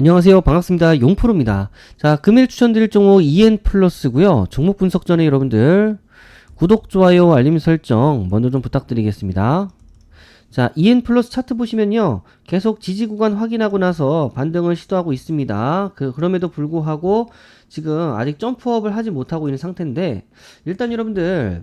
안녕하세요. 반갑습니다. 용프로입니다. 자, 금일 추천드릴 종목 EN 플러스고요. 종목 분석 전에 여러분들 구독, 좋아요, 알림 설정 먼저 좀 부탁드리겠습니다. 자, EN 플러스 차트 보시면요. 계속 지지 구간 확인하고 나서 반등을 시도하고 있습니다. 그, 그럼에도 불구하고 지금 아직 점프업을 하지 못하고 있는 상태인데 일단 여러분들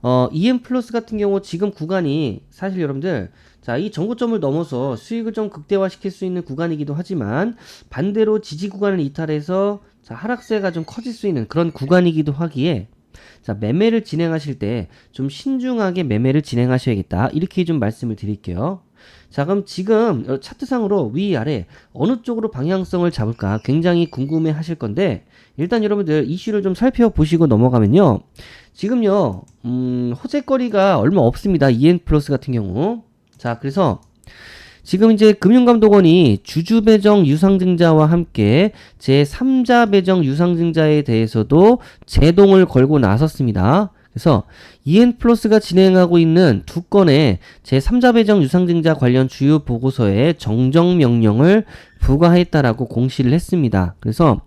어, EM 플러스 같은 경우 지금 구간이 사실 여러분들 자, 이 전고점을 넘어서 수익을 좀 극대화시킬 수 있는 구간이기도 하지만 반대로 지지 구간을 이탈해서 자, 하락세가 좀 커질 수 있는 그런 구간이기도 하기에 자, 매매를 진행하실 때 좀 신중하게 매매를 진행하셔야겠다. 이렇게 좀 말씀을 드릴게요. 자, 그럼 지금 어, 차트상으로 위아래 어느 쪽으로 방향성을 잡을까 굉장히 궁금해 하실 건데 일단 여러분들 이슈를 좀 살펴보시고 넘어가면요. 지금요, 음, 호재거리가 얼마 없습니다. EN 플러스 같은 경우. 자, 그래서 지금 이제 금융감독원이 주주 배정 유상증자와 함께 제3자 배정 유상증자에 대해서도 제동을 걸고 나섰습니다. 그래서 EN 플러스가 진행하고 있는 두 건의 제3자 배정 유상증자 관련 주요 보고서에 정정 명령을 부과했다라고 공시를 했습니다. 그래서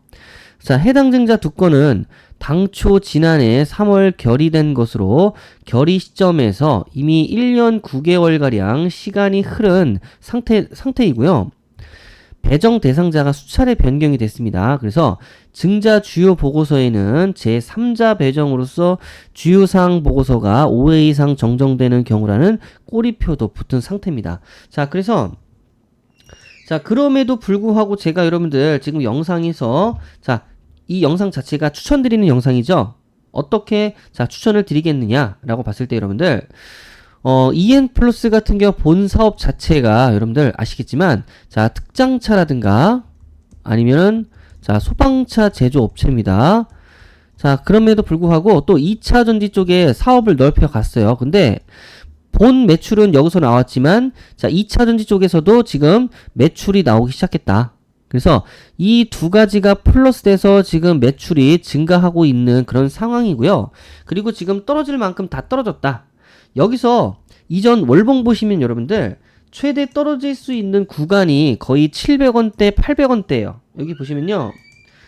자, 해당 증자 두 건은 당초 지난해 3월 결의된 것으로 결의 시점에서 이미 1년 9개월가량 시간이 흐른 상태, 상태이고요. 배정 대상자가 수차례 변경이 됐습니다. 그래서 증자 주요 보고서에는 제3자 배정으로서 주요 사항 보고서가 5회 이상 정정되는 경우라는 꼬리표도 붙은 상태입니다. 자, 그래서 자, 그럼에도 불구하고 제가 여러분들 지금 영상에서 자, 이 영상 자체가 추천드리는 영상이죠. 어떻게 자, 추천을 드리겠느냐라고 봤을 때 여러분들 어, EN 플러스 같은 경우 본 사업 자체가 여러분들 아시겠지만 자, 특장차라든가 아니면은 자, 소방차 제조 업체입니다. 자, 그럼에도 불구하고 또 2차 전지 쪽에 사업을 넓혀 갔어요. 근데 본 매출은 여기서 나왔지만 자 2차 전지 쪽에서도 지금 매출이 나오기 시작했다. 그래서 이 두 가지가 플러스 돼서 지금 매출이 증가하고 있는 그런 상황이고요. 그리고 지금 떨어질 만큼 다 떨어졌다. 여기서 이전 월봉 보시면 여러분들 최대 떨어질 수 있는 구간이 거의 700원대, 800원대예요. 여기 보시면요.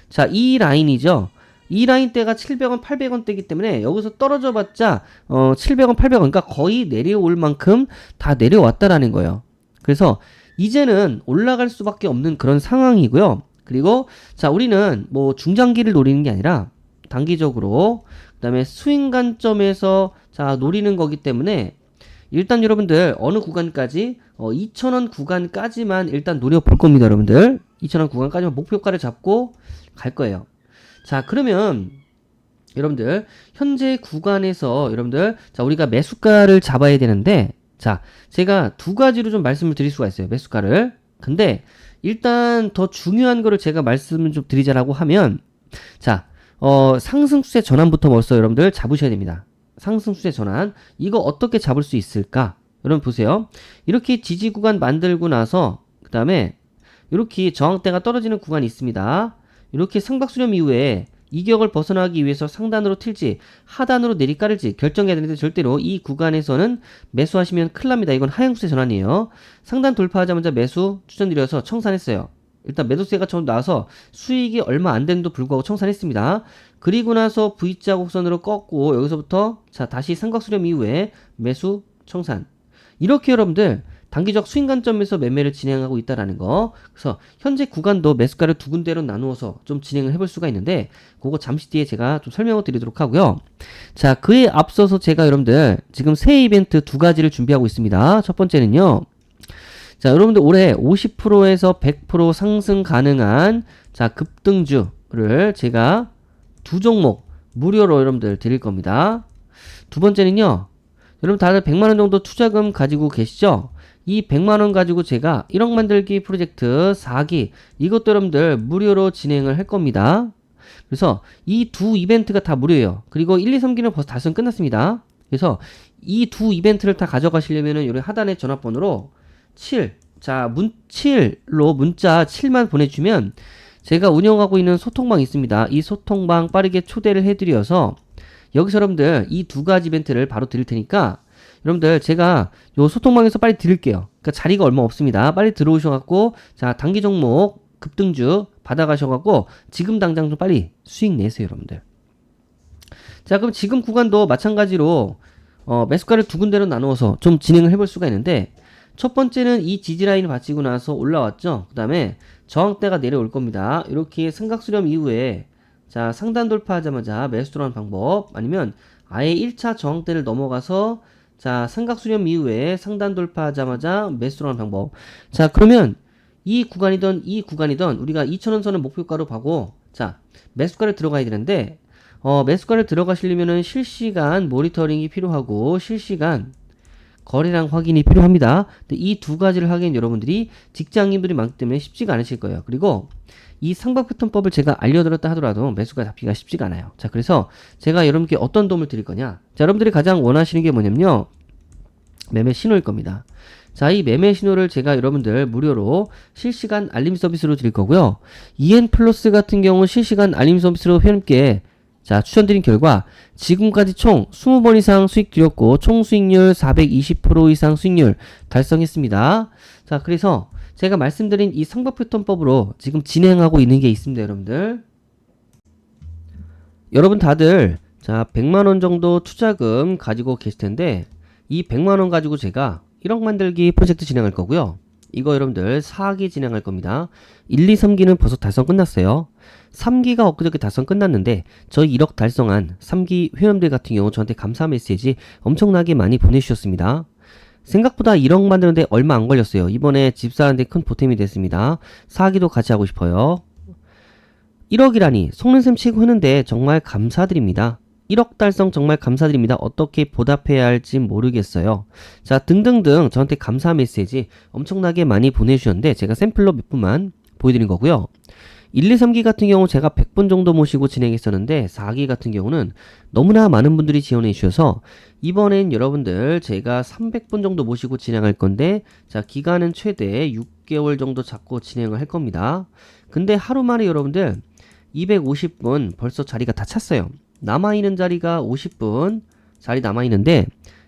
자, 이 라인이죠. 이 라인대가 700원, 800원대이기 때문에 여기서 떨어져 봤자 어 700원, 800원 그러니까 거의 내려올 만큼 다 내려왔다라는 거예요. 그래서 이제는 올라갈 수밖에 없는 그런 상황이고요. 그리고 자, 우리는 뭐 중장기를 노리는 게 아니라 단기적으로 그다음에 스윙 관점에서 자, 노리는 거기 때문에 일단 여러분들 어느 구간까지 어 2,000원 구간까지만 일단 노려 볼 겁니다, 여러분들. 2,000원 구간까지만 목표가를 잡고 갈 거예요. 자, 그러면 여러분들 현재 구간에서 여러분들 자, 우리가 매수가를 잡아야 되는데 자, 제가 두 가지로 좀 말씀을 드릴 수가 있어요. 매수가를. 근데 일단 더 중요한 거를 제가 말씀을 좀 드리자라고 하면 자, 어, 상승수세 전환부터 벌써 여러분들 잡으셔야 됩니다. 상승수세 전환. 이거 어떻게 잡을 수 있을까? 여러분 보세요. 이렇게 지지 구간 만들고 나서 그다음에 이렇게 저항대가 떨어지는 구간이 있습니다. 이렇게 상박수렴 이후에 이격을 벗어나기 위해서 상단으로 틀지 하단으로 내리깔을지 결정해야 되는데 절대로 이 구간에서는 매수하시면 큰일 납니다. 이건 하향수세 전환이에요. 상단 돌파하자마자 매수 추천드려서 청산했어요. 일단 매도세가 처음 나와서 수익이 얼마 안 되는도 불구하고 청산했습니다. 그리고 나서 V자 곡선으로 꺾고 여기서부터 자 다시 삼각수렴 이후에 매수 청산 이렇게 여러분들 단기적 수익 관점에서 매매를 진행하고 있다라는 거. 그래서 현재 구간도 매수가를 두 군데로 나누어서 좀 진행을 해볼 수가 있는데 그거 잠시 뒤에 제가 좀 설명을 드리도록 하고요. 자, 그에 앞서서 제가 여러분들 지금 새 이벤트 두 가지를 준비하고 있습니다. 첫 번째는요. 자, 여러분들 올해 50%에서 100% 상승 가능한 자, 급등주를 제가 두 종목 무료로 여러분들 드릴 겁니다. 두 번째는요. 여러분 다들 100만 원 정도 투자금 가지고 계시죠? 이 100만원 가지고 제가 1억 만들기 프로젝트 4기 이것도 여러분들 무료로 진행을 할 겁니다. 그래서 이 두 이벤트가 다 무료예요. 그리고 1, 2, 3기는 벌써 달성 끝났습니다. 그래서 이 두 이벤트를 다 가져가시려면은 여기 하단의 전화번호로 7, 자, 문 7로 문자 7만 보내주면 제가 운영하고 있는 소통방 있습니다. 이 소통방 빠르게 초대를 해드려서 여기서 여러분들 이 두 가지 이벤트를 바로 드릴 테니까 여러분들 제가 요 소통방에서 빨리 드릴게요. 그러니까 자리가 얼마 없습니다. 빨리 들어오셔갖고 자 단기 종목 급등주 받아가셔갖고 지금 당장 좀 빨리 수익 내세요, 여러분들. 자, 그럼 지금 구간도 마찬가지로 어, 매수가를 두 군데로 나누어서 좀 진행을 해볼 수가 있는데 첫 번째는 이 지지 라인을 받치고 나서 올라왔죠. 그 다음에 저항대가 내려올 겁니다. 이렇게 삼각 수렴 이후에 자 상단 돌파하자마자 매수 들어가는 방법 아니면 아예 1차 저항대를 넘어가서 자 삼각 수렴 이후에 상단 돌파하자마자 매수 들어가는 방법. 자 그러면 이 구간이던 이 구간이던 우리가 2천원 선을 목표가로 봐고 자 매수가를 들어가야 되는데 어, 매수가를 들어가시려면은 실시간 모니터링이 필요하고 실시간 거래량 확인이 필요합니다. 이 두 가지를 하기엔 여러분들이 직장인들이 많기 때문에 쉽지가 않으실 거예요. 그리고 이 상박 패턴법을 제가 알려드렸다 하더라도 매수가 잡기가 쉽지가 않아요. 자, 그래서 제가 여러분께 어떤 도움을 드릴 거냐? 자, 여러분들이 가장 원하시는 게 뭐냐면요. 매매 신호일 겁니다. 자, 이 매매 신호를 제가 여러분들 무료로 실시간 알림 서비스로 드릴 거고요. EN 플러스 같은 경우 실시간 알림 서비스로 회원께 자, 추천드린 결과 지금까지 총 20번 이상 수익 드렸고 총 수익률 420% 이상 수익률 달성했습니다. 자, 그래서 제가 말씀드린 이 상박 패턴법으로 지금 진행하고 있는 게 있습니다, 여러분들. 여러분 다들 자, 100만 원 정도 투자금 가지고 계실 텐데 이 100만 원 가지고 제가 1억 만들기 프로젝트 진행할 거고요. 이거 여러분들 4기 진행할 겁니다. 1, 2, 3기는 벌써 달성 끝났어요. 3기가 엊그저께 달성 끝났는데 저희 1억 달성한 3기 회원들 같은 경우 저한테 감사 메시지 엄청나게 많이 보내주셨습니다. 생각보다 1억 만드는데 얼마 안 걸렸어요. 이번에 집 사는데 큰 보탬이 됐습니다. 4기도 같이 하고 싶어요. 1억이라니 속는 셈 치고 했는데 정말 감사드립니다. 1억 달성 정말 감사드립니다. 어떻게 보답해야 할지 모르겠어요. 자, 등등등 저한테 감사 메시지 엄청나게 많이 보내주셨는데 제가 샘플로 몇 분만 보여드린 거고요. 1, 2, 3기 같은 경우 제가 100분 정도 모시고 진행했었는데 4기 같은 경우는 너무나 많은 분들이 지원해 주셔서 이번엔 여러분들 제가 300분 정도 모시고 진행할 건데 자 기간은 최대 6개월 정도 잡고 진행을 할 겁니다. 근데 하루 만에 여러분들 250분 벌써 자리가 다 찼어요. 남아있는 자리가 50분 자리 남아있는데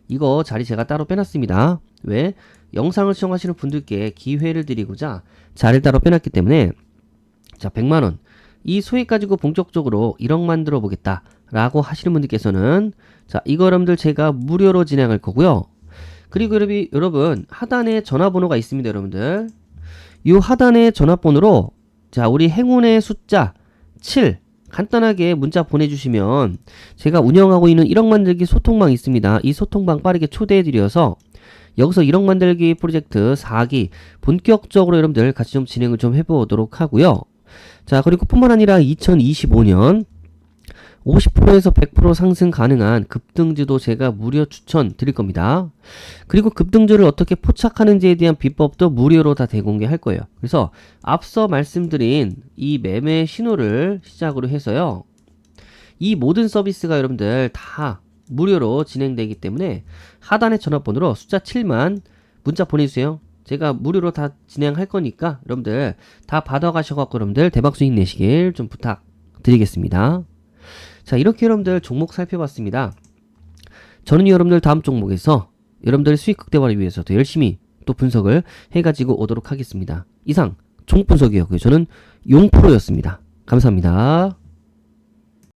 이거 자리 제가 따로 빼놨습니다. 왜? 영상을 시청하시는 분들께 기회를 드리고자 자리를 따로 빼놨기 때문에 자 100만 원 이 소액 가지고 본격적으로 1억 만들어 보겠다 라고 하시는 분들께서는 자 이거 여러분들 제가 무료로 진행할 거고요 그리고 여러분 하단에 전화번호가 있습니다 여러분들 이 하단에 전화번호로 자 우리 행운의 숫자 7 간단하게 문자 보내주시면 제가 운영하고 있는 1억 만들기 소통방 있습니다. 이 소통방 빠르게 초대해드려서 여기서 1억 만들기 프로젝트 4기 본격적으로 여러분들 같이 좀 진행을 좀 해보도록 하고요. 자, 그리고 뿐만 아니라 2025년 50%에서 100% 상승 가능한 급등주도 제가 무료 추천 드릴 겁니다. 그리고 급등주를 어떻게 포착하는지에 대한 비법도 무료로 다 대공개할 거예요. 그래서 앞서 말씀드린 이 매매 신호를 시작으로 해서요. 이 모든 서비스가 여러분들 다 무료로 진행되기 때문에 하단의 전화번호로 숫자 7만 문자 보내주세요. 제가 무료로 다 진행할 거니까 여러분들 다 받아가셔갖고 여러분들 대박 수익 내시길 좀 부탁드리겠습니다. 자 이렇게 여러분들 종목 살펴봤습니다. 저는 여러분들 다음 종목에서 여러분들 수익 극대화를 위해서 더 열심히 또 분석을 해가지고 오도록 하겠습니다. 이상 종목 분석이었고요. 저는 용프로였습니다. 감사합니다.